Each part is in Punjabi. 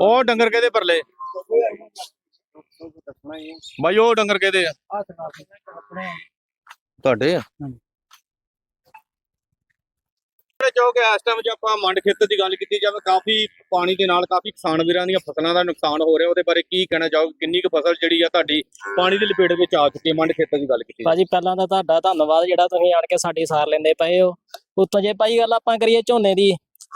ਉਹੀ ਡੰਗਰ ਕਿਹਦੇ ਪਰਲੇ? ਬਾਈ ਉਹ ਡੰਗਰ ਕਿਹਦੇ ਆ? ਤੁਹਾਡੇ ਆ? ਜੋ ਕਿ ਇਸ ਟਾਈਮ ਜੇ ਆਪਾਂ ਮੰਡ ਖੇਤਰ ਦੀ ਗੱਲ ਕੀਤੀ ਜਾਵੇ, ਕਾਫੀ ਪਾਣੀ ਦੇ ਨਾਲ ਕਾਫੀ ਕਿਸਾਨ ਵੀਰਾਂ ਦੀਆਂ ਫਸਲਾਂ ਦਾ ਨੁਕਸਾਨ ਹੋ ਰਿਹਾ, ਉਹਦੇ ਬਾਰੇ ਕੀ ਕਹਿਣਾ ਚਾਹੋਗੇ? ਕਿੰਨੀ ਕੁ ਫਸਲ ਜਿਹੜੀ ਆ ਤੁਹਾਡੀ ਪਾਣੀ ਦੀ ਲਪੇਟ ਵਿੱਚ ਆ ਚੁੱਕੀ ਹੈ, ਮੰਡ ਖੇਤਰ ਦੀ ਗੱਲ ਕੀਤੀ ਭਾਜੀ, ਪਹਿਲਾਂ ਤਾਂ ਤੁਹਾਡਾ ਧੰਨਵਾਦ ਜਿਹੜਾ ਤੁਸੀਂ ਆਣ ਕੇ ਸਾਡੀ ਸਾਰ ਲੈਂਦੇ ਪਏ ਹੋ। ਉੱਤੋਂ ਜੇ ਭਾਈ ਗੱਲ ਆਪਾਂ ਕਰੀਏ ਝੋਨੇ ਦੀ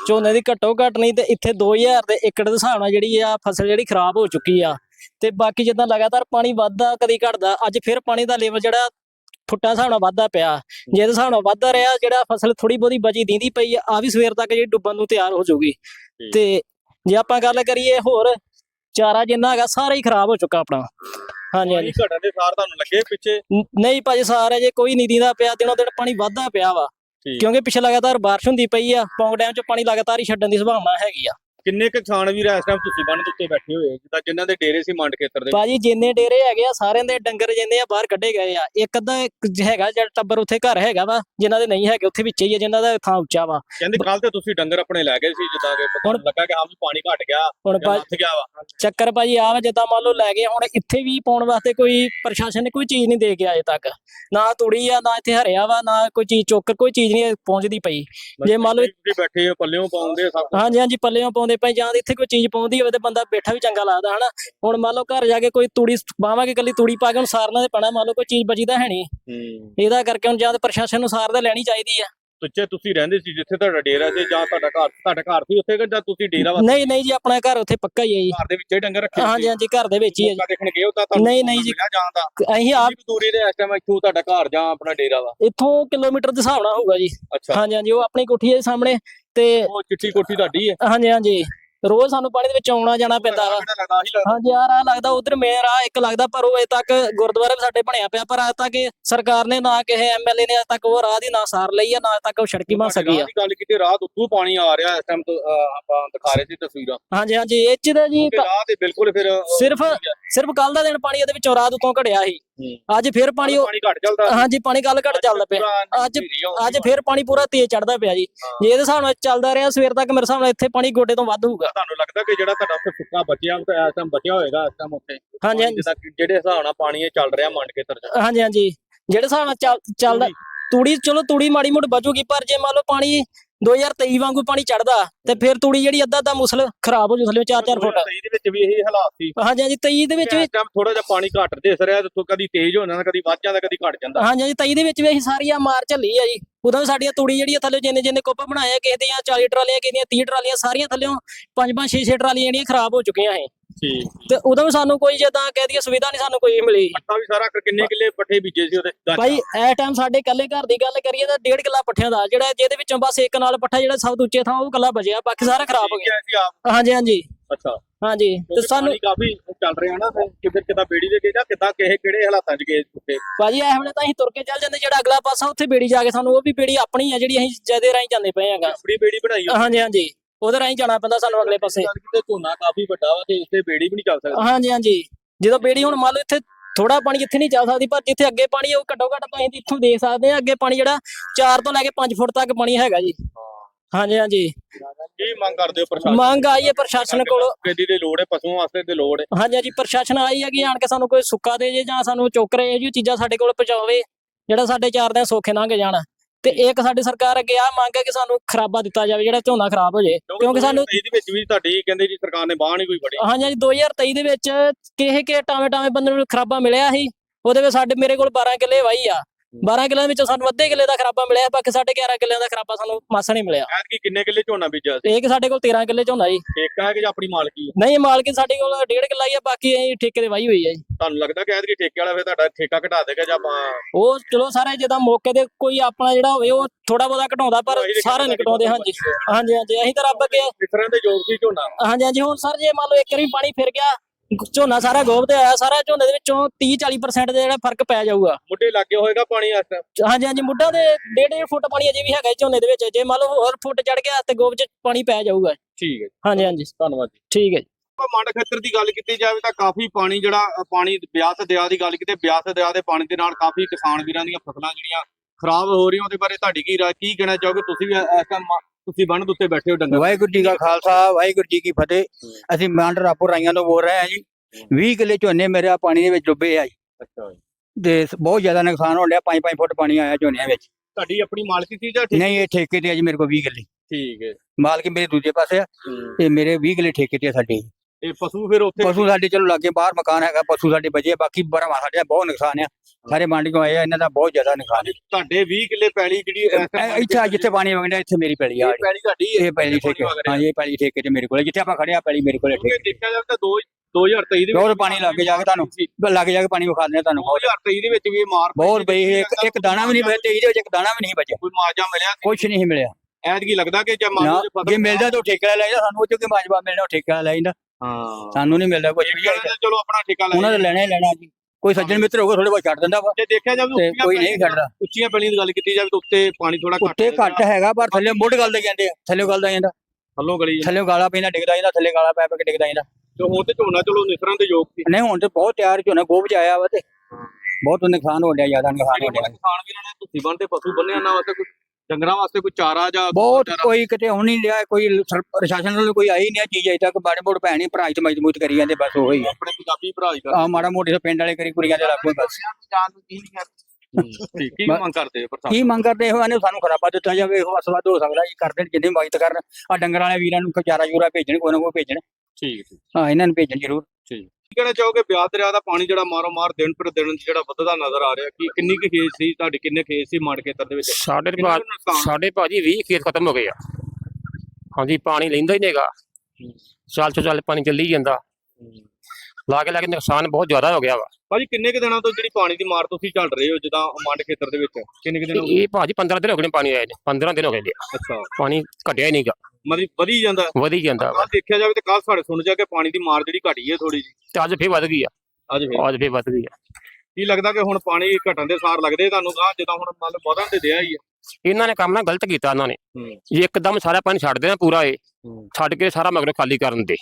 ਝੋਨੇ ਦੀ ਘੱਟੋ ਘੱਟ ਨਹੀਂ ਤੇ ਇੱਥੇ 2000 ਦੇ ਏਕੜ ਦੇ ਹਿਸਾਬ ਨਾਲ ਜਿਹੜੀ ਆ ਫਸਲ ਜਿਹੜੀ ਖਰਾਬ ਹੋ ਚੁੱਕੀ ਆ। ਤੇ ਬਾਕੀ ਜਿੱਦਾਂ ਲਗਾਤਾਰ ਪਾਣੀ ਵੱਧਦਾ, ਕਦੀ ਘਟਦਾ, ਅੱਜ ਫਿਰ ਪਾਣੀ ਦਾ ਲੈਵਲ ਜਿਹੜਾ ਫੁੱਟਾਂ ਹਿਸਾਬ ਨਾਲ ਵੱਧਦਾ ਪਿਆ। ਜੇ ਇਹਦੇ ਹਿਸਾਬ ਨਾਲ ਵੱਧਦਾ ਰਿਹਾ ਜਿਹੜਾ ਫਸਲ ਥੋੜੀ ਬਹੁਤੀ ਬਚੀ ਦੀਂਦੀ ਪਈ ਆ ਆ ਵੀ ਸਵੇਰ ਤੱਕ ਜਿਹੜੀ ਡੁੱਬਣ ਨੂੰ ਤਿਆਰ ਹੋ ਜਾਊਗੀ। ਤੇ ਜੇ ਆਪਾਂ ਗੱਲ ਕਰੀਏ ਹੋਰ ਚਾਰਾ ਜਿੰਨਾ ਹੈਗਾ ਸਾਰਾ ਹੀ ਖਰਾਬ ਹੋ ਚੁੱਕਾ ਆਪਣਾ। ਹਾਂਜੀ ਹਾਂਜੀ। ਘਟਣ ਦੇ ਸਾਰ ਤੁਹਾਨੂੰ ਲੱਗੇ ਪਿੱਛੇ? ਨਹੀਂ ਭਾਜੀ ਸਾਰਾ ਜੇ ਕੋਈ ਨਹੀਂ ਦੀਂਦਾ ਪਿਆ ਦਿਨੋਂ ਦਿਨ ਪਾਣੀ ਵੱਧਦਾ ਪਿਆ ਵਾ। ਕਿਉਂਕਿ ਪਿੱਛੇ ਲਗਾਤਾਰ ਬਾਰਿਸ਼ ਹੁੰਦੀ ਪਈ ਆ ਪੌਂਗ ਡੈਮ 'ਚ ਪਾਣੀ ਲਗਾਤਾਰ ਹੀ ਛੱਡਣ ਦੀ ਸੰਭਾਵਨਾ ਹੈਗੀ ਆ। ਕਿੰਨੇ ਕੁ ਕਿਸਾਨ ਵੀਰ ਇਸ ਟਾਈਮ ਤੁਸੀਂ ਬੰਨ ਦੇ ਉੱਤੇ ਬੈਠੇ ਹੋਏ ਜਿੱਦਾਂ ਜਿਨ੍ਹਾਂ ਦੇ ਡੇਰੇ ਸੀ ਮੰਡ ਖੇਤਰ ਦੇ ਭਾਜੀ ਜਿੰਨੇ ਡੇਰੇ ਹੈਗੇ ਆ ਸਾਰਿਆਂ ਦੇ ਡੰਗਰ ਜਿੰਨੇ ਆ ਬਾਹਰ ਕੱਢੇ ਗਏ ਆ। ਇੱਕ ਅੱਧਾ ਇੱਕ ਹੈਗਾ ਜਿਹੜਾ ਟੱਬਰ ਉੱਥੇ ਘਰ ਹੈਗਾ ਵਾ ਜਿਨ੍ਹਾਂ ਦੇ ਨਹੀਂ ਹੈਗੇ ਉੱਥੇ ਵਿੱਚ ਹੀ ਆ ਜਿਨ੍ਹਾਂ ਦਾ ਥਾਂ ਉੱਚਾ ਵਾ। ਕਹਿੰਦੇ ਕੱਲ ਤੇ ਤੁਸੀਂ ਡੰਗਰ ਆਪਣੇ ਲੈ ਗਏ ਸੀ ਜਿੱਦਾਂ ਕਿ ਪਤਾ ਲੱਗਾ ਕਿ ਹਾਂ ਵੀ ਪਾਣੀ ਘਟ ਗਿਆ ਹੁਣ ਲੱਥ ਗਿਆ ਵਾ। ਚੱਕਰ ਭਾਜੀ ਆ ਵਾ ਜਿੱਦਾਂ ਮੰਨ ਲਓ ਲੈ ਗਏ ਹੁਣ ਇੱਥੇ ਵੀ ਪਾਉਣ ਵਾਸਤੇ ਕੋਈ ਪ੍ਰਸ਼ਾਸਨ ਨੇ ਕੋਈ ਚੀਜ਼ ਨਹੀਂ ਦੇ ਕੇ ਅਜੇ ਤੱਕ। ਨਾ ਤੂੜੀ ਆ ਨਾ ਇੱਥੇ ਹਰਿਆ ਵਾ ਨਾ ਕੋਈ ਚੀਜ਼ ਚੁੱਕ ਕੋਈ ਚੀਜ਼ ਨਹੀਂ ਪਹੁੰਚਦੀ ਪਈ। ਜੇ ਮੰਨ ਲਓ ਬੈਠੇ ਪੱਲਿਓਂ ਪਾਉਂਦੇ ਸਭ। ਹਾਂਜੀ ਹਾਂਜੀ ਪੱਲਿਓਂ ਪਾਉਂਦੇ ਪਏ ਜਾਂ ਇੱਥੇ ਕੋਈ ਚੀਜ਼ ਪਾਉਂਦੀ ਹੋਵੇ ਤੇ ਬੰਦਾ ਬੈਠਾ ਵੀ ਚੰਗਾ ਲੱਗਦਾ ਹਨਾ? ਹੁਣ ਮੰਨ ਲਓ ਘਰ ਜਾ ਕੇ ਕੋਈ ਤੂੜੀ ਬਾਵਾਂਗੇ ਕੱਲੀ ਤੂੜੀ ਪਾ ਕੇ ਹੁਣ ਸਾਰਨਾ ਤੇ ਪੈਣਾ ਮੰਨ ਲਓ ਕੋਈ ਚੀਜ਼ ਬਚੀ ਤਾਂ ਹੈ ਨਹੀਂ। ਇਹਦਾ ਕਰਕੇ ਹੁਣ ਜਾਂ ਤਾਂ ਪ੍ਰਸ਼ਾਸਨ ਨੂੰ ਸਾਰ ਤਾਂ ਲੈਣੀ ਚਾਹੀਦੀ ਆ। ਤੁੱਚੇ ਤੁਸੀਂ ਰਹਿੰਦੇ ਸੀ ਜਿੱਥੇ ਤੁਹਾਡਾ ਡੇਰਾ ਸੀ ਜਾਂ ਤੁਹਾਡਾ ਘਰ ਤੁਹਾਡਾ ਘਰ ਸੀ ਉੱਥੇ ਕਿ ਜਾਂ ਤੁਸੀਂ ਡੇਰਾ ਵਾ ਨਹੀਂ ਨਹੀਂ ਜੀ ਆਪਣਾ ਘਰ ਉੱਥੇ ਪੱਕਾ ਹੀ ਹੈ ਜੀ। ਘਰ ਦੇ ਵਿੱਚ ਹੀ ਡੰਗਰ ਰੱਖੇ ਹਾਂਜੀ ਹਾਂਜੀ ਘਰ ਦੇ ਵਿੱਚ ਹੀ ਹੈ ਮੌਕਾ ਦੇਖਣ ਗਏ ਤੁਹਾਨੂੰ ਨਹੀਂ, ਨਹੀਂ ਜੀ। ਜਾਂ ਜੀ ਅਸੀਂ ਆਪ ਦੂਰੀ ਦੇ ਇਸ ਟਾਈਮ ਇੱਥੋਂ ਤੁਹਾਡਾ ਘਰ ਜਾਂ ਆਪਣਾ ਡੇਰਾ ਵਾ? ਇੱਥੋਂ ਕਿਲੋਮੀਟਰ ਦੇ ਹਿਸਾਬ ਨਾਲ ਹੋਊਗਾ ਜੀ। ਹਾਂਜੀ ਹਾਂਜੀ ਉਹ ਆਪਣੀ ਕੋਠੀ ਦੇ ਸਾਹਮਣੇ। ਤੇ ਉਹ ਚਿੱਟੀ ਕੋਠੀ ਤੁਹਾਡੀ ਹੈ? ਹਾਂਜੀ ਹਾਂਜੀ। ਰੋਜ਼ ਸਾਨੂੰ ਪਾਣੀ ਦੇ ਵਿੱਚ ਆਉਣਾ ਜਾਣਾ ਪੈਂਦਾ ਵਾ। ਹਾਂਜੀ ਯਾਰ ਆ ਲੱਗਦਾ ਉਧਰ ਮੇਨ ਰਾਹ ਇੱਕ ਲੱਗਦਾ ਪਰ ਉਹ ਅਜੇ ਤੱਕ ਗੁਰਦੁਆਰਾ ਵੀ ਸਾਡੇ ਬਣਿਆ ਪਿਆ ਪਰ ਅਜੇ ਤੱਕ ਸਰਕਾਰ ਨੇ ਨਾ ਕਿਸੇ ਐਮਐਲਏ ਨੇ ਅਜੇ ਤੱਕ ਉਹ ਰਾਹ ਦੀ ਨਾ ਸਾਰ ਲਈ ਆ ਨਾ ਅਜੇ ਤੱਕ ਉਹ ਸੜਕੀ ਬਣ ਸਕੀ ਰਾਹ ਆ। ਦੀ ਗੱਲ ਕੀਤੀ ਰਾਤ ਉੱਤੋਂ ਪਾਣੀ ਆ ਰਿਹਾ ਇਸ ਟਾਈਮ ਆਪਾਂ ਦਿਖਾ ਰਹੇ ਸੀ ਤਸਵੀਰਾਂ। ਹਾਂਜੀ ਹਾਂਜੀ ਇਹ ਚ ਤਾਂ ਜੀ ਰਾਹ ਤੇ ਬਿਲਕੁਲ ਫਿਰ ਸਿਰਫ। ਸਿਰਫ ਕੱਲ ਦਾ ਦਿਨ ਪਾਣੀ ਇਹਦੇ ਵਿੱਚੋਂ ਰਾਤ ਉਤੋਂ ਘੜਿਆ ਸੀ। ਅੱਜ ਫਿਰ ਪਾਣੀ ਪਾਣੀ ਘਟ ਚੱਲਦਾ ਹਾਂਜੀ ਪਾਣੀ ਕੱਲ ਘਟ ਚੱਲਦਾ ਪਿਆ। ਅੱਜ- ਅੱਜ ਫਿਰ ਪਾਣੀ ਪੂਰਾ ਤੇਜ਼ ਚੜਦਾ ਪਿਆ ਜੀ। ਜੇ ਇਹਦੇ ਹਿਸਾਬ ਨਾਲ ਚੱਲਦਾ ਰਿਹਾ ਸਵੇਰ ਤੱਕ ਮੇਰੇ ਹਿਸਾਬ ਨਾਲ ਇੱਥੇ ਪਾਣੀ ਗੋਡੇ ਤੋਂ ਵੱਧ ਹੋਊਗਾ। ਤੁਹਾਨੂੰ ਲੱਗਦਾ ਕਿ ਜਿਹੜਾ ਤੁਹਾਡਾ ਸੁੱਕਾ ਬਚਿਆ ਉਹ ਇਸ ਟਾਈਮ ਬਚਿਆ ਹੋਏਗਾ ਇਸ ਟਾਈਮ ਉੱਥੇ? ਹਾਂਜੀ ਹਾਂਜੀ ਕਿ ਜਿਹੜੇ ਹਿਸਾਬ ਨਾਲ ਪਾਣੀ ਇਹ ਚੱਲ ਰਿਹਾ ਮੰਡ ਖੇਤਰ ਚ ਹਾਂਜੀ ਹਾਂਜੀ। ਜਿਹੜੇ ਹਿਸਾਬ ਨਾਲ ਚੱਲ- ਚੱਲਦਾ ਤੂੜੀ ਚਲੋ ਤੂੜੀ ਮਾੜੀ ਮੋਟ ਬਚੂਗੀ ਪਰ ਜੇ ਮੰਨ ਲਓ ਪਾਣੀ 2023 ਵਾਂਗੂ ਪਾਣੀ ਚੜਦਾ ਤੇ ਫਿਰ ਤੂੜੀ ਜਿਹੜੀ ਅੱਧਾ ਅੱਧਾ ਮੁਸਲ ਖਰਾਬ ਹੋ ਜੂ ਥੱਲੇ 4-4 ਫੁੱਟ। ਸਹੀ ਦੇ ਵਿੱਚ ਵੀ ਇਹੀ ਹਾਲਾਤ ਸੀ। ਹਾਂਜੀ ਹਾਂਜੀ 23 ਦੇ ਵਿੱਚ ਵੀ ਟਾਈਮ ਥੋੜਾ ਜਿਹਾ ਪਾਣੀ ਘਟ ਦਿਸ ਰਿਹਾ ਤੇ ਕਦੀ ਤੇਜ਼ ਹੋ ਜਾਂਦਾ ਕਦੀ ਵੱਧ ਜਾਂਦਾ ਕਦੀ ਘਟ ਜਾਂਦਾ। ਹਾਂਜੀ ਹਾਂਜੀ 23 ਦੇ ਵਿੱਚ ਵੀ ਅਸੀਂ ਸਾਰੀਆਂ ਮਾਰ ਝੱਲੀ ਆ ਜੀ। ਉਦੋਂ ਵੀ ਸਾਡੀਆਂ ਤੂੜੀ ਜਿਹੜੀ ਆ ਥੱਲੇ ਜਿੰਨੇ ਜਿੰਨੇ ਕੋਪਾ ਬਣਾਏ ਕਿਸੇ ਦੀਆਂ 40 ਟਰਾਲੀਆਂ ਕਿਸੇ ਦੀਆਂ 30 ਟਰਾਲੀਆਂ ਸਾਰੀਆਂ ਥੱਲੇੋਂ 5-5 6-6 ਟਰਾਲੀਆਂ ਜਿਹੜੀਆਂ ਖਰਾਬ ਹੋ ਚੁੱਕੀਆਂ ਠੀਕ। ਤੇ ਉਦੋਂ ਵੀ ਸਾਨੂੰ ਕੋਈ ਜਿੱਦਾਂ ਕਹਿ ਦਈਏ ਸੁਵਿਧਾ ਨਹੀਂ ਸਾਨੂੰ ਕੋਈ ਮਿਲੀ। ਪੱਟਾ ਵੀ ਸਾਰਾ ਕਿੰਨੇ ਕਿੱਲੇ ਪੱਠੇ ਬੀਜੇ ਸੀ ਉਹਦੇ? ਭਾਈ ਇਹ ਟਾਈਮ ਸਾਡੇ ਇਕੱਲੇ ਘਰ ਦੀ ਗੱਲ ਕਰੀਏ ਤਾਂ ਡੇਢ ਕਿੱਲਾ ਪੱਠਿਆਂ ਦਾ ਜਿਹੜਾ ਜਿਹਦੇ ਵਿੱਚੋਂ ਬਸ ਇੱਕ ਨਾਲ ਪੱਠਾ ਜਿਹੜਾ ਸਭ ਤੋਂ ਉੱਚੇ ਥਾਂ ਉਹ ਕੱਲਾ ਬਚਿਆ ਬਾਕੀ ਸਾਰਾ ਖਰਾਬ ਹੋ ਗਿਆ। ਹੈ ਹਾਂਜੀ ਹਾਂਜੀ। ਅੱਛਾ। ਹਾਂਜੀ ਤੇ ਸਾਨੂੰ ਕਾਫੀ ਚੱਲ ਰਿਹਾ ਨਾ ਕਿਤੇ ਕਿਤਾ ਬੇੜੀ ਦੇ ਜਾਂ ਕਿਤਾ ਕਿਸੇ ਕਿਹੜੇ ਹਾਲਾਤਾਂ 'ਚ ਗਏ ਉੱਤੇ ਭਾਜੀ ਇਹ ਵੇਲੇ ਤਾਂ ਅਸੀਂ ਤੁਰ ਕੇ ਚੱਲ ਜਾਂਦੇ ਜਿਹੜਾ ਅਗਲਾ ਪਾਸਾ ਉੱਥੇ ਬੇੜੀ ਜਾ ਕੇ ਸਾਨੂੰ ਉਹ ਵੀ ਬੇੜੀ ਆਪਣੀ ਆ ਜਿਹੜੀ ਅਸੀਂ ਜਦੇ ਰਾਹੀਂ ਜਾਂਦੇ ਪਏ ਆਂਗਾ ਆਪਣੀ ਬੇੜੀ ਬਣਾਈ ਹਾਂਜੀ ਹਾਂਜੀ ਉਹਦੇ ਰਾਹੀਂ ਜਾਣਾ ਪੈਂਦਾ ਸਾਨੂੰ ਅਗਲੇ ਪਾਸੇ। ਕਿਤੇ ਝੋਨਾ ਕਾਫੀ ਵੱਡਾ ਵਾ ਤੇ ਉੱਤੇ ਬੇੜੀ ਵੀ ਨਹੀਂ ਚੱਲ ਸਕਦੀ। ਹਾਂਜੀ ਹਾਂਜੀ ਜਦੋਂ ਬੇੜੀ ਹੁਣ ਮੰਨ ਲਓ ਇੱਥੇ ਥੋੜਾ ਪਾਣੀ ਇੱਥੇ ਨਹੀਂ ਚੱਲ ਸਕਦੀ ਪਰ ਜਿੱਥੇ ਅੱਗੇ ਪਾਣੀ ਉਹ ਘੱਟੋ ਘੱਟ ਤੁਸੀਂ ਇੱਥੋਂ ਦੇਖ ਸਕਦੇ ਆ ਅੱਗੇ ਪਾਣੀ ਜਿਹੜਾ 4 ਤੋਂ ਲੈ ਕੇ 5 ਫੁੱਟ ਤੱਕ ਪਾਣੀ ਹੈਗਾ ਜੀ। ਹਾਂਜੀ ਹਾਂਜੀ। ਕੀ ਮੰਗ ਕਰਦੇ ਹੋ ਪ੍ਰਸ਼ਾਸਨ ਮੰਗ ਆਈ ਹੈ ਪ੍ਰਸ਼ਾਸਨ ਕੋਲੋਂ। ਕਿਹਦੀ ਦੀ ਲੋੜ ਹੈ ਪਸ਼ੂਆਂ ਵਾਸਤੇ ਤੇ ਲੋੜ ਹੈ। ਹਾਂਜੀ ਹਾਂਜੀ ਪ੍ਰਸ਼ਾਸਨ ਆਈ ਹੈ ਕਿ ਆਣ ਕੇ ਸਾਨੂੰ ਕੋਈ ਸੁੱਕਾ ਦੇ ਜੇ ਜਾਂ ਸਾਨੂੰ ਚੋਕਰੇ ਇਹ ਜੀ ਚੀਜ਼ਾਂ ਸਾਡੇ ਕੋਲ ਪਹੁੰਚਾਵੇ ਜਿਹੜਾ ਸਾਡੇ ਚਾਰ ਦਿਨ ਸੌਖੇ ਲੰਘ ਜਾਣ। ਤੇ ਇੱਕ ਸਾਡੀ ਸਰਕਾਰ ਅੱਗੇ ਆ ਮੰਗ ਹੈ ਕਿ ਸਾਨੂੰ ਖਰਾਬਾ ਦਿੱਤਾ ਜਾਵੇ ਜਿਹੜਾ ਝੋਨਾ ਖਰਾਬ ਹੋ ਜੇ। ਕਿਉਂਕਿ ਸਾਨੂੰ ਇਹਦੇ ਵਿੱਚ ਵੀ ਤੁਹਾਡੀ ਕਹਿੰਦੇ ਜੀ ਸਰਕਾਰ ਨੇ ਬਾਹ ਨਹੀਂ ਕੋਈ ਫੜੀ। ਹਾਂਜੀ ਹਾਂਜੀ 2023 ਦੇ ਵਿੱਚ ਕਿਹੇ ਕਿ ਟਾਵੇਂ ਟਾਵੇਂ ਬੰਦੇ ਨੂੰ ਖਰਾਬਾ ਮਿਲਿਆ ਸੀ ਉਹਦੇ ਵਿੱਚ ਸਾਡੇ ਮੇਰੇ ਕੋਲ 12 ਕਿੱਲੇ ਵਾਈ ਆ। 12 ਕਿੱਲਿਆਂ ਵਿੱਚੋਂ ਸਾਨੂੰ ਅੱਧੇ ਕਿੱਲੇ ਦਾ ਖਰਾਬਾ ਮਿਲਿਆ ਬਾਕੀ ਸਾਡੇ 11 ਕਿੱਲਿਆਂ ਦਾ ਖਰਾਬਾ ਸਾਨੂੰ ਮਾਸਾ ਨਹੀਂ ਮਿਲਿਆ। ਐਤਕੀ ਕਿੰਨੇ ਕਿੱਲੇ ਝੋਨਾ ਬੀਜਿਆ ਸੀ? ਇਹ ਕਿ ਸਾਡੇ ਕੋਲ 13 ਕਿੱਲੇ ਝੋਨਾ ਜੀ। ਠੇਕਾ ਹੈ ਕਿ ਜਾਂ ਆਪਣੀ ਮਾਲਕੀ ਹੈ? ਨਹੀਂ ਮਾਲਕੀ ਸਾਡੇ ਕੋਲ 1.5 ਕਿੱਲਾ ਹੀ ਆ ਬਾਕੀ ਅਸੀਂ ਠੇਕੇ ਤੇ ਵਾਈ ਹੋਈ ਹੈ ਜੀ। ਤੁਹਾਨੂੰ ਲੱਗਦਾ ਕਿ ਐਤਕੀ ਠੇਕੇ ਵਾਲਾ ਫਿਰ ਤੁਹਾਡਾ ਠੇਕਾ ਘਟਾ ਦੇਗਾ ਜਾਂ ਆਪਾਂ ਉਹ ਚਲੋ ਸਾਰੇ ਜਦੋਂ ਮੌਕੇ ਤੇ ਕੋਈ ਆਪਣਾ ਜਿਹੜਾ ਹੋਵੇ ਉਹ ਥੋੜਾ ਬਹੁਤਾ ਘਟਾਉਂਦਾ ਪਰ ਸਾਰਾ ਨਹੀਂ ਘਟਾਉਂਦੇ ਹਾਂਜੀ। ਹਾਂਜੀ ਹਾਂਜੀ ਅਸੀਂ ਤਾਂ ਰੱਬ ਅੱਗੇ ਕਿਸ ਤਰ੍ਹਾਂ ਦੇ ਯੋਗ ਸੀ ਝੋਨਾ। ਹਾਂਜੀ ਹਾਂਜੀ ਹੁਣ ਸਰ ਜੇ ਮੰਨ ਲਓ ਇੱਕ ਵਾਰੀ ਪਾਣੀ ਫਿਰ ਗਿਆ ਝੋਨਾ ਸਾਰਾ ਗੋਬ ਤੇ ਆਇਆ ਸਾਰਾ ਝੋਨੇ ਦੇ ਵਿੱਚੋਂ 30 40% ਦਾ ਜਿਹੜਾ ਫ਼ਰਕ ਪੈ ਜਾਊਗਾ। ਮੁੱਢੇ ਲੱਗੇ ਹੋਏਗਾ ਪਾਣੀ ਇਸ ਟਾਈਮ ਹਾਂਜੀ ਹਾਂਜੀ ਮੁੱਢਾ ਦੇ ਡੇਢ ਡੇਢ ਫੁੱਟ ਪਾਣੀ ਅਜੇ ਵੀ ਹੈਗਾ ਝੋਨੇ ਦੇ ਵਿੱਚ। ਜੇ ਮੰਨ ਲਓ ਹੋਰ ਫੁੱਟ ਚੜ ਗਿਆ ਤੇ ਗੋਬ 'ਚ ਪਾਣੀ ਪੈ ਜਾਊਗਾ। ਠੀਕ ਹੈ ਹਾਂਜੀ ਹਾਂਜੀ। ਧੰਨਵਾਦ ਜੀ। ਠੀਕ ਹੈ ਮੰਡ ਖੇਤਰ ਦੀ ਗੱਲ ਕੀਤੀ ਜਾਵੇ ਤਾਂ ਕਾਫੀ ਪਾਣੀ ਜਿਹੜਾ ਪਾਣੀ ਬਿਆਸ ਦਰਿਆ ਦੀ ਗੱਲ ਕੀਤੇ ਬਿਆਸ ਦਰਿਆ ਦੇ ਪਾਣੀ ਦੇ ਨਾਲ ਕਾਫੀ ਕਿਸਾਨ ਵੀਰਾਂ ਦੀਆਂ ਫਸਲਾਂ ਜਿਹੜੀਆਂ ਖਰਾਬ ਹੋ ਰਹੀਆਂ ਉਹਦੇ ਬਾਰੇ ਤੁਹਾਡੀ ਕੀ ਰਾਏ ਕੀ ਕਹਿਣਾ ਚਾਹੋਗੇ? ਤੁਸੀਂ ਵੀ ਇਸ ਟਾਈਮ ਤੁਸੀਂ ਬੰਨ ਦੇ ਉੱਤੇ ਬੈਠੇ ਹੋ ਡੰਗਰ ਵਾਹਿਗੁਰੂ ਜੀ ਕਾ ਖਾਲਸਾ ਵਾਹਿਗੁਰੂ ਜੀ ਕੀ ਫਤਿਹ। ਅਸੀਂ ਮੰਡ ਰਾਪੁਰ ਰਾਈਆਂ ਤੋਂ ਬੋਲ ਰਹੇ ਹਾਂ ਜੀ। 20 ਕਿੱਲੇ ਝੋਨੇ ਮੇਰੇ ਆ ਪਾਣੀ ਦੇ ਵਿੱਚ ਡੁੱਬੇ ਆ ਜੀ। ਅੱਛਾ ਤੇ ਸ- ਬਹੁਤ ਜ਼ਿਆਦਾ ਨੁਕਸਾਨ ਹੋ ਰਿਹਾ 5-5 ਫੁੱਟ ਪਾਣੀ ਆਇਆ ਝੋਨਿਆਂ ਵਿੱਚ। ਤੁਹਾਡੀ ਆਪਣੀ ਮਾਲਕੀ ਸੀ ਜਾਂ ਠੀਕ ਨਹੀਂ ਇਹ ਠੇਕੇ ਤੇ ਆ ਜੀ ਮੇਰੇ ਕੋਲ 20 ਕਿੱਲੇ। ਠੀਕ ਹੈ। ਮਾਲਕ ਮੇਰੇ ਦੂਜੇ ਪਾਸੇ ਆ। ਤੇ ਮੇਰੇ 20 ਕਿੱਲੇ ਠੇਕੇ ਤੇ ਆ ਸਾਡੇ। ਇਹ ਪਸ਼ੂ ਫਿਰ ਉੱਥੇ ਪਸ਼ੂ ਸਾਡੇ ਚਲੋ ਲਾਗੇ ਬਾਹਰ ਮਕਾਨ ਹੈਗਾ ਪਸ਼ੂ ਸਾਡੇ ਆ, ਬਾਕੀ ਬਰਵਾ ਸਾਡੇ ਦਾ ਬਹੁਤ ਨੁਕਸਾਨ ਆ। ਸਾਰੇ ਮੰਡ ਚੋਂ ਆਏ ਆ ਇਹਨਾਂ ਦਾ ਬਹੁਤ ਜ਼ਿਆਦਾ ਨੁਕਸਾਨ ਤੁਹਾਡੇ 20 ਕਿੱਲੇ ਪੈਲੀ ਜਿਹੜੀ ਇਸ ਹੈ ਇੱਥੇ ਆ ਜਿੱਥੇ ਪਾਣੀ ਵਗਦਾ ਇੱਥੇ ਮੇਰੀ ਪੈਲੀ ਆ। ਇਹ ਪੈਲੀ ਤੁਹਾਡੀ ਹੈ? ਇਹ ਪੈਲੀ ਠੇਕੇ। ਹਾਂ ਇਹ ਪੈਲੀ ਠੇਕੇ ਤੇ ਮੇਰੇ ਕੋਲ ਹੈ। ਜਿੱਥੇ ਆਪਾਂ ਖੜੇ ਆ ਪੈਲੀ ਮੇਰੇ ਕੋਲ ਹੈ ਠੇਕੇ ਕਿਉਂਕਿ ਦੇਖਿਆ ਜਾਵੇ ਤਾਂ 2 2023 ਦੇ ਬਹੁਤ ਪਾਣੀ ਲੱਗ ਜਾ ਕੇ ਤੁਹਾਨੂੰ। ਲੱਗ ਜਾ ਕੇ ਪਾਣੀ ਵਿਖਾ ਦਿੰਦੇ ਤੁਹਾਨੂੰ। ਬਹੁਤ 2023 ਦੇ ਵਿੱਚ ਵੀ ਇਹ ਮਾਰ ਪਈ ਬਹੁਤ। ਬਈ ਇੱਕ ਇੱਕ ਦਾਣਾ ਵੀ ਨਹੀਂ ਬਚਿਆ ਤੇਈ ਦੇ ਵਿੱਚ ਇੱਕ ਦਾਣਾ ਵੀ ਨਹੀਂ ਬਚਿਆ। ਕੋਈ ਮੁਆਵਜ਼ਾ ਮਿਲਿਆ ਕੁਝ ਨਹੀਂ ਮਿਲਿਆ। ਐਤਕੀ ਲੱਗਦਾ ਕਿ ਜੇ ਮੰਨ ਨਾ ਲਓ ਜੇ ਮਿਲਦਾ ਤਾਂ ਠੇਕਾ ਲੈ ਜਾਂਦਾ ਸਾਨੂੰ ਉਹ ਚੋਂ ਕਿ ਮਿਲਣਾ ਉਹ ਠੇਕਾ ਲੈ ਜਾਂਦਾ। ਹਾਂ। ਸਾਨੂੰ ਨਹੀਂ ਮਿਲਦਾ ਕੁਝ ਵੀ। ਕਹਿੰਦੇ ਚਲੋ ਆਪਣਾ ਠੇਕਾ ਲੈ ਉਹਨਾਂ ਦਾ ਲੈਣਾ ਹੀ ਲੈਣਾ ਜੀ। ਕੋਈ ਸੱਜਣ ਮਿੱਤਰ ਹੋਊਗਾ ਥੋੜੇ ਬਹੁਤ ਛੱਡ ਦਿੰਦਾ ਵਾ। ਜੇ ਦੇਖਿਆ ਜਾਵੇ ਤੇ ਉੱਚੀਆਂ ਕੋਈ ਨਹੀਂ ਛੱਡਦਾ। ਉੱਚੀਆਂ ਪੈਲੀਆਂ ਦੀ ਗੱਲ ਕੀਤੀ ਜਾਵੇ ਤਾਂ ਉੱਤੇ ਪਾਣੀ ਥੋੜਾ ਘੱਟ ਉੱਤੇ ਘੱਟ ਹੈਗਾ ਪਰ ਥੱਲੇ ਮੁੱਢ ਗੱਲ ਦੇ ਜਾਂਦੇ ਆ। ਥੱਲੇ ਗੱਲ ਦਾ ਜਾਂਦਾ ਥੱਲੋਂ ਗਲੀ ਥੱਲੇ ਗਾਲਾ ਪੈਂਦਾ ਡਿੱਗਦਾ ਜਾਂਦਾ ਥੱਲੇ ਗਾਲਾ ਪੈ ਪੈ ਕੇ ਡਿੱਗਦਾ ਜਾਂਦਾ। ਤੇ ਹੁਣ ਤੇ ਝੋਨਾ ਚਲੋ ਨਿਸਰਨ ਦੇ ਯੋਗ ਸੀ। ਨਹੀਂ ਹੁਣ ਤੇ ਬਹੁਤ ਤਿਆਰ ਝੋਨਾ ਗੋਬ ਚ ਆਇਆ ਵਾ ਤੇ। ਬਹੁਤ ਨੁਕਸਾਨ ਹੋ ਰਿਹਾ ਜ਼ਿਆਦਾ ਨੁਕਸਾਨ ਹੋ ਰਿਹਾ ਕਿਸਾਨ ਵੀਰਾਂ ਨੇ ਤੁਸੀਂ ਬੰਦੇ ਪਸ਼ੂ ਬੰਨਿਆ ਨਾ ਵਾਸਤੇ ਕੋਈ ਡੰਗਰਾਂ ਵਾਸਤੇ ਕੋਈ ਚਾਰਾ ਜਾਂ ਬਹੁਤ ਕੋਈ ਕਿਤੇ ਹੁਣ ਨਹੀਂ ਲਿਆ ਕੋਈ ਸਰ- ਪ੍ਰਸ਼ਾਸਨ ਵੱਲੋਂ ਕੋਈ ਆਈ ਨਹੀਂ ਚੀਜ਼ ਅਜੇ ਤੱਕ ਬਾੜੇ ਮੋੜ ਭੈਣੀ ਭਰਾ ਚ ਮਜ਼ਬੂਤ ਕਰੀ ਜਾਂਦੇ ਬਸ ਉਹੀ ਆ ਆਪਣੇ ਪੰਜਾਬੀ ਭਰਾ ਹੀ ਆਹ ਮਾੜਾ ਮੋਟੇ ਜਿਹੇ ਪਿੰਡ ਵਾਲੇ ਕਰੀ ਕੁੜੀਆਂ ਦੇ ਲਾਗੂ ਬਸ। ਕਰਦੇ। ਕੀ ਮੰਗ ਕਰਦੇ ਹੋ ਪ੍ਰਸ਼ਾਸਨ? ਕੀ ਮੰਗ ਕਰਦੇ ਇਹੋ ਨੇ ਸਾਨੂੰ ਖਰਾਬਾ ਦਿੱਤਾ ਜਾਵੇ ਇਹੋ ਅਸਵਾਦ ਹੋ ਸਕਦਾ ਜੀ ਕਰਦੇ ਨੇ ਜਿੰਨੀ ਮਦਦ ਕਰਨ ਆ ਡੰਗਰਾਂ ਵਾਲੇ ਵੀਰਾਂ ਨੂੰ ਚਾਰਾ ਜੂਰਾ ਭੇਜਣ ਕੋਈ ਨਾ ਕੋਈ ਭੇਜਣ। ਠੀਕ ਠੀਕ। ਹਾਂ ਇਹਨਾਂ ਨੂੰ ਭੇਜਣ ਜ਼ਰੂਰ। ਕਹਿਣਾ ਚਾਹੋਗੇ? ਬਿਆਸ ਦਰਿਆ ਦਾ ਪਾਣੀ ਜਿਹੜਾ ਮਾਰੋ ਮਾਰ ਦਿਨ ਪਰ ਦਿਨ ਜਿਹੜਾ ਵੱਧਦਾ ਨਜ਼ਰ ਆ ਰਿਹਾ ਕਿ ਕਿੰਨੀ ਕੁ ਖੇਤ ਸੀ? ਤੁਹਾਡੇ ਕਿੰਨੇ ਖੇਤ ਸੀ ਮੰਡ ਖੇਤਰ ਦੇ ਵਿੱਚ? ਸਾਡੇ ਤੇ ਭਾ- ਸਾਡੇ ਭਾਜੀ 20 ਖੇਤ ਖਤਮ ਹੋ ਗਏ ਆ। ਹਾਂਜੀ ਪਾਣੀ ਲੈਂਦਾ ਹੀ ਨਹੀਂਗਾ। ਚੱਲ ਚੋ ਚੱਲ ਪਾਣੀ ਚੱਲੀ ਜਾਂਦਾ। ਲਾਗੇ ਲਾਗੇ ਨੁਕਸਾਨ ਬਹੁਤ ਜ਼ਿਆਦਾ ਹੋ ਗਿਆ ਵਾ। ਭਾਜੀ ਕਿੰਨੇ ਕੁ ਦਿਨਾਂ ਤੋਂ ਜਿਹੜੀ ਪਾਣੀ ਦੀ ਮਾਰ ਤੁਸੀਂ ਝੱਲ ਰਹੇ ਹੋ ਜਿੱਦਾਂ ਮੰਡ ਖੇਤਰ ਦੇ ਵਿੱਚ? ਕਿੰਨੇ ਕੁ ਦਿਨ ਹੋ ਗਏ ਇਹ ਭਾਜੀ 15 ਦਿਨ ਹੋ ਗਏ ਨੇ ਪਾਣੀ ਆਏ ਨੇ। 15 ਦਿਨ ਹੋ ਗਏ ਨੇ। ਅੱਛਾ। ਪਾਣੀ ਘਟਿਆ ਹੀ ਨਹੀਂਗਾ। ਮਤਲਬ ਵਧੀ ਜਾਂਦਾ। ਵਧੀ ਜਾਂਦਾ। ਕੱਲ ਦੇਖਿਆ ਜਾਵੇ ਤੇ ਕੱਲ ਸਾਡੇ ਸੁਣ ਜਾ ਕੇ ਪਾਣੀ ਦੀ ਮਾਰ ਜਿਹੜੀ ਘਟੀ ਹੈ ਥੋੜੀ ਜੀ ਤੇ ਅੱਜ ਫੇਰ ਵੱਧ ਗਈ ਆ। ਅੱਜ ਫਿਰ। ਅੱਜ ਫੇਰ ਵੱਧ ਗਈ ਆ। ਕੀ ਲੱਗਦਾ ਕਿ ਹੁਣ ਪਾਣੀ ਘਟਣ ਦੇ ਸਾਰ ਲੱਗਦੇ ਤੁਹਾਨੂੰ? ਗਾਂ ਜਿੱਦਾਂ ਹੁਣ ਮੰਨ ਲਓ ਵਧਣ ਤੇ ਦਿਆ ਹੀ ਹੈ ਇਹਨਾਂ ਨੇ ਕੰਮ ਨਾ ਗਲਤ ਕੀਤਾ ਇਹਨਾਂ ਨੇ। ਹੂੰ। ਜੇ ਇੱਕਦਮ ਸਾਰਾ ਪਾਣੀ ਛੱਡ ਦੇਣਾ ਪੂਰਾ ਇਹ। ਛੱਡ ਕੇ ਸਾਰਾ ਮਗਰੋਂ ਖਾਲੀ ਕਰਨ ਦੇ।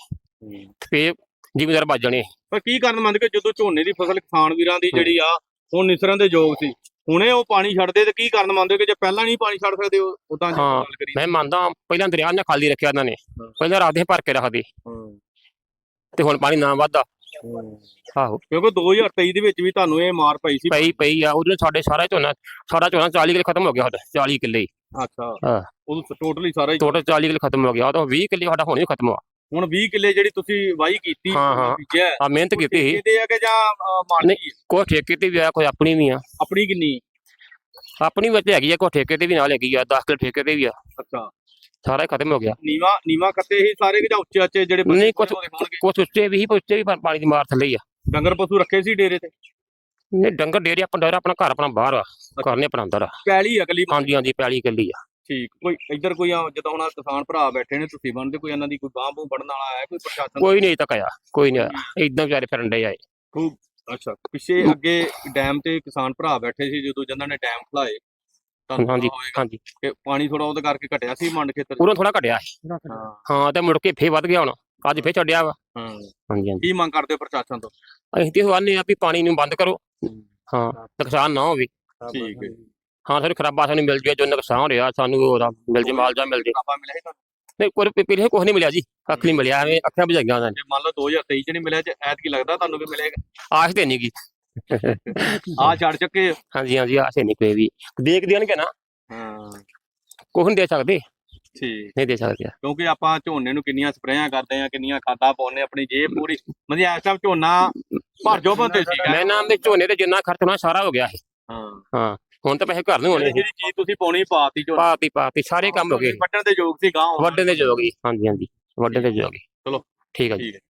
ਫੇਰ ਜ਼ਿਮੀਦਾਰ ਬਚ ਜਾਣੇ। ਪਰ ਕੀ ਕਾਰਨ ਮੰਨ ਕੇ ਜਦੋਂ ਝੋਨੇ ਦੀ ਫਸਲ ਕਿਸਾਨ ਵੀਰਾਂ ਦੀ ਜਿਹੜੀ ਆ ਹੁਣ ਨਿਸਰਨ ਦੇ ਯੋਗ ਸੀ। ਹੁਣੇ ਉਹ ਪਾਣੀ ਛੱਡਦੇ ਤੇ ਕੀ ਕਾਰਨ ਮੰਨਦੇ ਹੋ ਕਿ ਜੇ ਪਹਿਲਾਂ ਨਹੀਂ ਪਾਣੀ ਛੱਡ ਸਕਦੇ ਉਦਾਂ ਜੇ ਹਾਂ, ਗੱਲ ਕਰੀਏ ਮੈਂ ਮੰਨਦਾ ਪਹਿਲਾਂ ਦਰਿਆ ਨੇ ਖਾਲੀ ਰੱਖਿਆ ਇਹਨਾਂ ਨੇ। ਹਾਂ। ਪਹਿਲਾਂ ਸੀ ਭਰ ਕੇ ਰੱਖਦੇ। ਤੇ ਹੁਣ ਪਾਣੀ ਨਾ ਵੱਧਦਾ। ਆਹੋ। ਕਿਉਂਕਿ 2023 ਦੇ ਵਿੱਚ ਵੀ ਤੁਹਾਨੂੰ ਇਹ ਮਾਰ ਪਈ ਸੀ। ਪਈ ਪਈ ਆ। ਉਹਦੇ ਸਾਡੇ ਸਾਰਾ ਝੋਨਾ ਸਾਡਾ ਝੋਨਾ 40 ਕਿੱਲੇ ਖਤਮ ਹੋ ਗਿਆ ਸਾਡਾ 40 ਕਿੱਲੇ ਹੀ। ਅੱਛਾ। ਹਾਂ। ਉਹ ਟੋਟਲੀ ਸਾਰਾ ਹੀ ਟੋਟਲ 40 ਕਿੱਲੇ ਖਤਮ ਹੋ ਗਿਆ। ਉਹ ਤਾਂ 20 ਕਿੱਲੇ ਸਾਡਾ ਹੁਣ ਹੀ ਖਤਮ ਹੋਆ ਹੁਣ 20 ਕਿੱਲੇ ਜਿਹੜੀ ਤੁਸੀਂ ਵਾਹੀ ਕੀਤੀ ਹਾਂ, ਹਾਂ। ਬੀਜਿਆ ਆ ਮਿਹਨਤ ਕੀਤੀ ਸੀ। ਕਿਤੇ ਆ ਕਿ ਜਾਂ ਅਹ, ਮਾਲਕੀ ਹੈ? ਕੋਈ ਠੇਕੇ ਤੇ ਵੀ ਆ ਕੋਈ ਆਪਣੀ ਵੀ ਆ। ਆਪਣੀ ਕਿੰਨੀ? ਆਪਣੀ ਵਿੱਚ ਹੈਗੀ ਆ ਕੋਈ ਠੇਕੇ ਤੇ ਵੀ ਨਾਲ ਹੈਗੀ ਆ 10 ਕਿੱਲੇ ਠੇਕੇ ਤੇ ਵੀ ਆ। ਅੱਛਾ। ਸਾਰਾ ਹੀ ਖਤਮ ਹੋ ਗਿਆ। ਨੀਵਾ ਨੀਵਾ ਕੱਤੇ ਹੀ ਸਾਰੇ ਕਿ ਜਾਂ ਉੱਚੇ ਉੱਚੇ ਜਿਹੜੇ ਪਸ਼ੂ ਨਹੀਂ ਕੁਛ ਹੋਣਗੇ, ਹੋਣਗੇ। ਕੁਛ ਵੀ ਸੀ ਉੱਚੇ ਵੀ ਪਾ- ਪਾਣੀ ਦੀ ਮਾਰ ਥੱਲੇ ਹੀ ਆ। ਡੰਗਰ ਪਸ਼ੂ ਰੱਖੇ ਸੀ ਡੇਰੇ ਤੇ? ਨਹੀਂ ਡੰਗਰ ਡੇਰੇ ਆਪਣਾ ਡੇਰਾ ਆਪਣਾ ਘਰ ਆਪਣਾ ਬਾਹਰ ਆ। ਘਰ ਨੇ ਆਪਣਾ ਅੰਦਰ ਆ। ਪੈਲੀ ਅਗਲੀ ਹਾਂਜੀ ਹਾਂਜੀ ਪੈਲੀ ਕਿੱਲੀ ਆ। ਠੀਕ ਕੋਈ ਇੱਧਰ ਕੋਈ ਆ, ਜਿੱਦਾਂ ਹੁਣ ਆਹ ਕਿਸਾਨ ਭਰਾ ਬੈਠੇ ਨੇ ਤੁਸੀਂ ਬਣਦੇ ਕੋਈ ਇਹਨਾਂ ਦੀ ਕੋਈ ਬਾਂਹ ਬੂਹ ਫੜਨ ਵਾਲਾ ਆਇਆ ਕੋਈ ਪ੍ਰਸ਼ਾਸਨ ਕੋਈ ਨਹੀਂ ਤੱਕ ਆਇਆ ਕੋਈ ਨਹੀਂ ਆਇਆ ਇਦਾਂ ਵਿਚਾਰੇ ਫਿਰਨ ਡੇ ਆਏ ਅੱਛਾ ਪਿੱਛੇ ਅੱਗੇ ਡੈਮ ਤੇ ਕਿਸਾਨ ਭਰਾ ਬੈਠੇ ਸੀ ਜਦੋਂ ਜਿਨ੍ਹਾਂ ਨੇ ਡੈਮ ਖਲਾਏ ਤੁਹਾਨੂੰ ਹਾਂਜੀ ਪਤਾ ਹੋਏਗਾ ਹਾਂਜੀ। ਕਿ ਪਾਣੀ ਥੋੜਾ ਉਹਦੇ ਕਰਕੇ ਘਟਿਆ ਸੀ ਮੰਡ ਖੇਤਰ 'ਚ। ਪੂਰਾ ਥੋੜਾ ਘਟਿਆ ਸੀ। ਹਾਂ ਹਾਂ ਤੇ ਮੁੜ ਕੇ ਫੇਰ ਵੱਧ ਗਿਆ ਹੁਣ ਅੱਜ ਫੇਰ ਛੱਡਿਆ ਵਾ। ਹਾਂ ਹਾਂਜੀ ਹਾਂਜੀ। ਕੀ ਮੰਗ ਕਰਦੇ ਹੋ ਪ੍ਰਸ਼ਾਸਨ ਤੋਂ? ਅਸੀਂ ਤੇ ਆਨੇ ਆ ਵੀ ਪਾਣੀ ਨੂੰ ਬੰਦ ਕਰੋ। ਹਾਂ ਨੁਕਸਾਨ ਨਾ ਹੋਵੇ। ਠੀਕ ਹੈ। ਹਾਂ ਸਾਨੂੰ ਖਰਾਬਾ ਸਾਨੂੰ ਮਿਲ ਜਾਵੇ ਜੋ ਨੁਕਸਾਨ ਰਿਹਾ ਸਾਨੂੰ ਉਹਦਾ ਮਿਲ ਜੇ ਮਾਲਜਾ ਮਿਲ ਜੇ। ਆਪਾਂ ਮਿਲਿਆ ਸੀ ਤੁਹਾਨੂੰ? ਨਹੀਂ ਕੋਈ ਪਿਛਲੇ ਕੁਝ ਨਹੀਂ ਮਿਲਿਆ ਜੀ ਕੱਖ ਨਹੀਂ ਮਿਲਿਆ ਐਵੇਂ ਅੱਖਾਂ ਬੁਝਾਈਆਂ ਉਹਨਾਂ ਨੇ। ਜੇ ਮੰਨ ਲਓ 2023 ਚ ਨਹੀਂ ਮਿਲਿਆ ਤੇ ਐਤ ਕੀ ਲੱਗਦਾ ਤੁਹਾਨੂੰ ਕਿ ਮਿਲੇਗਾ? ਆਸ ਤੇ ਨਹੀਂ ਗੀ। ਆ ਛੱਡ ਚੱਕੇ ਹਾਂਜੀ ਹਾਂਜੀ ਆਸ ਨਹੀਂ ਕੋਈ ਵੀ। ਦੇਖ ਦੇਣਗੇ ਨਾ ਹਾਂ। ਕੁਝ ਨਹੀਂ ਦੇ ਸਕਦੇ। ਠੀਕ। ਨਹੀਂ ਦੇ ਸਕਦੇ। ਕਿਉਂਕਿ ਆਪਾਂ ਝੋਨੇ ਨੂੰ ਕਿੰਨੀਆਂ ਸਪਰੇਆਂ ਕਰਦੇ ਆ ਕਿੰਨੀਆਂ ਖਾਦਾਂ ਪਾਉਂਦੇ ਆਪਣੀ ਜੇਬ ਪੂਰੀ। ਮਤਲਬ ਇਸ ਟਾਈਮ ਝੋਨਾ ਭਰ ਜੋ ਬੰਦੇ ਸੀ ਮੈਂ ਨਾਮ ਦੇ ਝੋਨੇ ਤੇ ਜਿੰਨਾ ਖਰਚ ਹੋਣਾ ਸਾਰਾ ਹੋ ਗਿਆ ਹੈ ਹਾਂ। ਹਾਂ। ਹੁਣ ਤਾਂ ਪੈਸੇ ਘਰ ਨੂੰ ਹੋਣੇ ਜਿਹੜੀ ਚੀਜ਼ ਤੁਸੀਂ ਪਾਉਣੀ ਪਾਤੀ ਝੋਨਾ ਪਾਤੀ ਪਾਤੀ ਸਾਰੇ ਕੰਮ ਹੋ ਗਏ। ਵੱਢਣ ਦੇ ਯੋਗ ਸੀ ਗਾਂ ਵੱਡੇ ਦੇ ਜੋਗੀ ਹਾਂਜੀ ਹਾਂਜੀ। ਵੱਡੇ ਦੇ ਜੋਗੀ ਚਲੋ। ਠੀਕ ਹੈ ਜੀ।